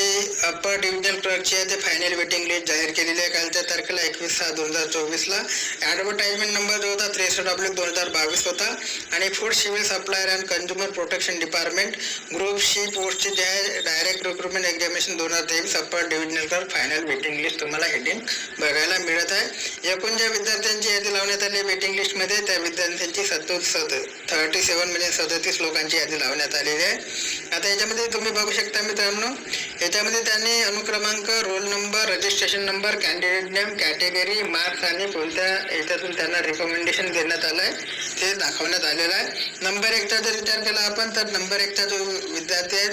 Upper divisional क्लर्कची आहे ते final waiting list जाहीर केलेली आहे. कालच्या तारखेला एकवीस सहा दोन हजार चोवीसला. ॲडव्हर्टाइजमेंट नंबर जो होता त्रेसष्ट डब्ल्यू दोन हजार बावीस होता. आणि food civil supplier and consumer protection department group C पोस्टचे जे आहे डायरेक्ट रिक्रुटमेंट एक्झामिनेशन दोन हजार तेवीस upper divisional clerk final waiting list तुम्हाला हेडिंग बघायला मिळत आहे. एकूण ज्या विद्यार्थ्यांची यादी लावण्यात आली वेटिंग लिस्टमध्ये त्या विद्यार्थ्यांची सत्तर सत थर्टी सेवन म्हणजे सदतीस लोकांची यादी लावण्यात आलेली आहे. आता याच्यामध्ये तुम्ही बघू शकता मित्रांनो याच्यामध्ये त्यांनी अनुक्रमांक roll number registration number candidate name category marks आणि कोणत्या याच्यातून त्यांना रिकमेंडेशन देण्यात आलं आहे ते दाखवण्यात आलेलं आहे. नंबर एकचा जर विचार केला आपण तर नंबर एकचा जो विद्यार्थी आहे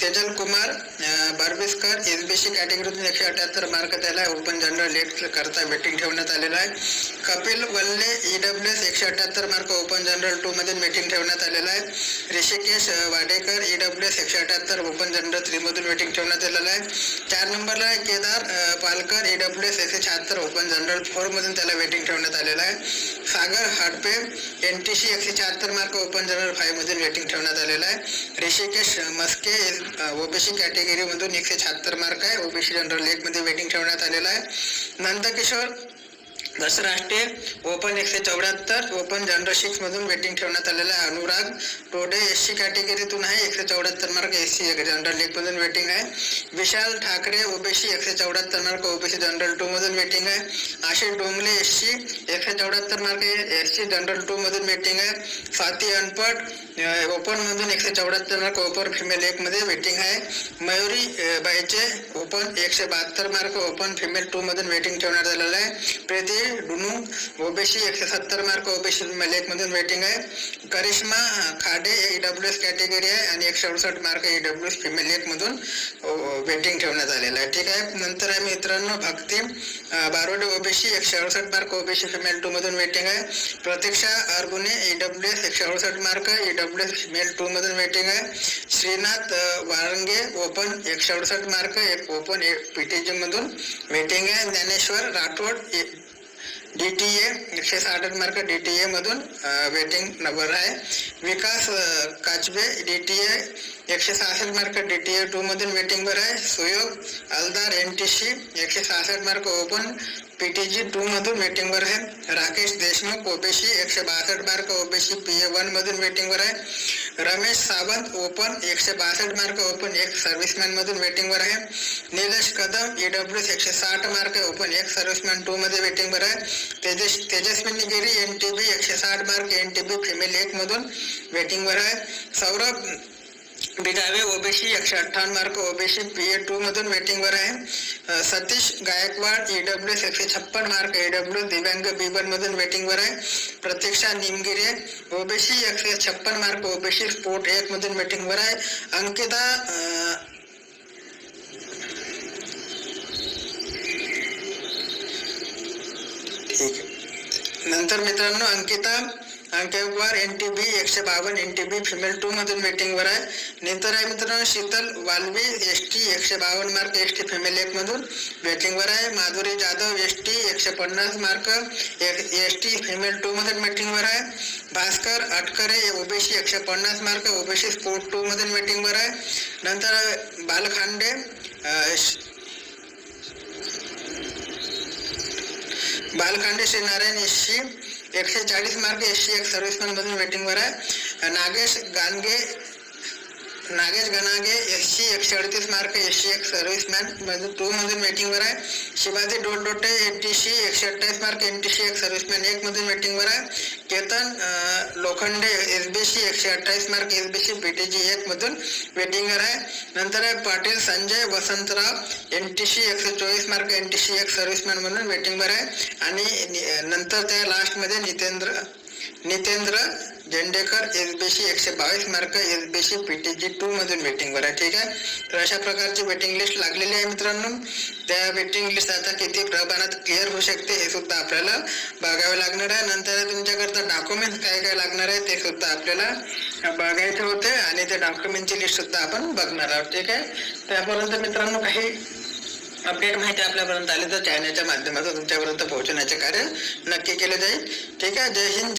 तेजल कुमार अं, एस बी सी कॅटेगरीतून एकशे अठ्याहत्तर मार्क त्याला ओपन जनरल लेट करता वेटिंग ठेवण्यात आलेलं आहे. Kapil Valle E W S एकशे अठ्याहत्तर मार्क ओपन जनरल टूमध्ये मीटिंग ठेवण्यात आलेलं आहे. Hrishikesh Wadekar E W S एकशे अठ्याहत्तर ओपन जनरल थ्रीमधून वेटिंग ठेवण्यात आलेलं आहे. चार नंबरला आहे Kedar Palkar E W S एकशे शहात्तर ओपन जनरल फोरमधून त्याला वेटिंग ठेवण्यात आलेलं आहे. Sagar Hadpe N T C एकशे शहात्तर मार्क ओपन जनरल फाईव्हमधून वेटिंग ठेवण्यात आलेलं आहे. ऋषिकेश मस्के ओबीसी कॅटेगरीमधून एकशे शहात्तर मार्क आहे. ओबीसी जनरल एकमध्ये वेटिंग ठेवण्यात आलेलं आहे. नंदकिशोर दसराष्ट्रीय ओपन एकशे चौऱ्याहत्तर ओपन जनरल सिक्समधून वेटिंग ठेवण्यात आलेलं आहे. अनुराग टोडे एस सी कॅटेगरीतून आहे. एकशे चौऱ्याहत्तर मार्क एस सी जनरल लीगमधून मधून वेटिंग आहे. विशाल ठाकरे ओबीसी एकशे चौऱ्याहत्तर मार्क ओबीसी जनरल टूमधून वेटिंग आहे. आशिष डोंगले एस सी एकशे चौऱ्याहत्तर मार्क एस सी जनरल टूमधून वेटिंग आहे. स्वाती अनपट ओपन मधून एकशे चौऱ्याहत्तर मार्क ओपन फिमेल एक मध्ये वेटिंग आहे. मयुरी बाईचे ओपन एकशे बहात्तर मार्क ओपन फिमेल टू मधून वेटिंग ठेवण्यात आलेलं आहे. प्रीती डुनू ओबीसी एकशे सत्तर मार्क ओबीसी फिमेल एक मधून वेटिंग आहे. Karishma Khade E W W S category आहे आणि एकशे अडुसष्ट mark E W S female एक मधून वेटिंग ठेवण्यात आलेलं आहे. ठीक आहे नंतर आहे मित्रांनो भक्ती. बारोडे ओबीसी एकशे अडुसष्ट मार्क ओबीसी फिमेल टू मधून वेटिंग आहे. Pratiksha Argune E W W S एकशे अडुसष्ट mark E W W male two मधून वेटिंग आहे. श्रीनाथ वारंगे ओपन एकशे अडुसष्ट मार्क एक ओपन पीटीजी मधून वेटिंग आहे. Dnyaneshwar Rathod D T A एकशे साठ मार्क डी टी ए मधून वेटिंग नंबर आहे. विकास काचबे डी टी ए एकशे सहासष्ट मार्क डी टी मधून वेटिंग वर आहे. Suyog Aldar N T C एकशे सहासष्ट मार्क ओपन पी टी मधून वेटिंग वर आहे. राकेश देशमुख ओबीसी एकशे बासष्ट mark OBC P A one मधून वेटिंग वर आहे. रमेश सावंत ओपन एकशे बासष्ट मार्क ओपन एक सर्व्हिसमॅन वेटिंग वर आहे. Nilesh Kadam E W S एकशे साठ मार्क ओपन एक सर्व्हिसमॅन टू मध्ये वेटिंग वर आहे. Tejas Tejaswini Giri N T B एकशे साठ mark N T B female एक मधून वेटिंग वर आहे सौरभ बिगावे ओबीसी एकशे अठ्ठावन्न mark OBC P A two मधून वेटिंग वर आहे Satish Gaikwad E W S एकशे छप्पन मार्क ए डब्ल्यू दिव्यांग बी वन मधून वेटिंग वर आहे प्रतीक्षा निमगिरे ओबीसी एकशे छप्पन मार्क ओबीसी स्पोर्ट एक मधून वेटिंग वर आहे अंकिता नंतर मित्रांनो Ankita Ankewar N T B एकशे बावन्न N T B female two मधून मीटिंगवर आहे. नंतर आहे मित्रांनो शीतल वाल्वी एस टी एकशे बावन्न मार्क एस टी फिमेल एक मधून मीटिंगवर आहे. माधुरी जाधव एस टी एकशे पन्नास mark S T female two मधून मीटिंगवर आहे. भास्कर अटकरे ओबीसी एकशे पन्नास मार्क ओबीसी स्पोर्ट टू मधून मीटिंगवर आहे. नंतर बालखांडे बालकांडे श्री नारायण एससी एकशे चाळीस मार्क एससी एक सर्व्हिसमॅन मधून वेटिंगवर आहे. नागेश गानगे नागेश गणागे एससी एकशे अडतीस मार्क एससी एक सर्व्हिसमॅन. म्हणजे मधून टू मधून मीटिंगवर आहे. Shivaji Dotdote NTC T C एकशे अठ्ठावीस मार्क एन टी सी एक सर्व्हिसमॅन. एक मधून वेटिंगवर आहे. Ketan Lokhande S B C एकशे अठ्ठावीस mark S B C P T G एक मधून वेटिंगवर आहे. नंतर आहे Patil Sanjay Vasantrao N T C एकशे चोवीस मार्क एनटीसी सी एक सर्व्हिसमॅन म्हणून वेटिंगवर आहे. आणि नंतर त्या लास्टमध्ये Nitendra Nitendra Zendekar S B C एकशे बावीस mark S B C P T G two मधून वेटिंगवर आहे ठीक आहे? तर अशा प्रकारची वेटिंग लिस्ट लागलेली आहे मित्रांनो. त्या वेटिंग लिस्ट आता किती प्रमाणात क्लिअर होऊ शकते हे सुद्धा आपल्याला बघावे लागणार आहे. नंतर तुमच्याकरता डॉक्युमेंट काय काय लागणार आहे ते सुद्धा आपल्याला बघायचे होते आणि त्या डॉक्युमेंटची लिस्ट सुद्धा आपण बघणार आहोत ठीक आहे? त्यापर्यंत मित्रांनो काही अपडेट माहिती आपल्यापर्यंत आली तर चॅनलच्या माध्यमातून तुमच्यापर्यंत पोहोचवण्याचे कार्य नक्की केले जाईल ठीक आहे? जय हिंद.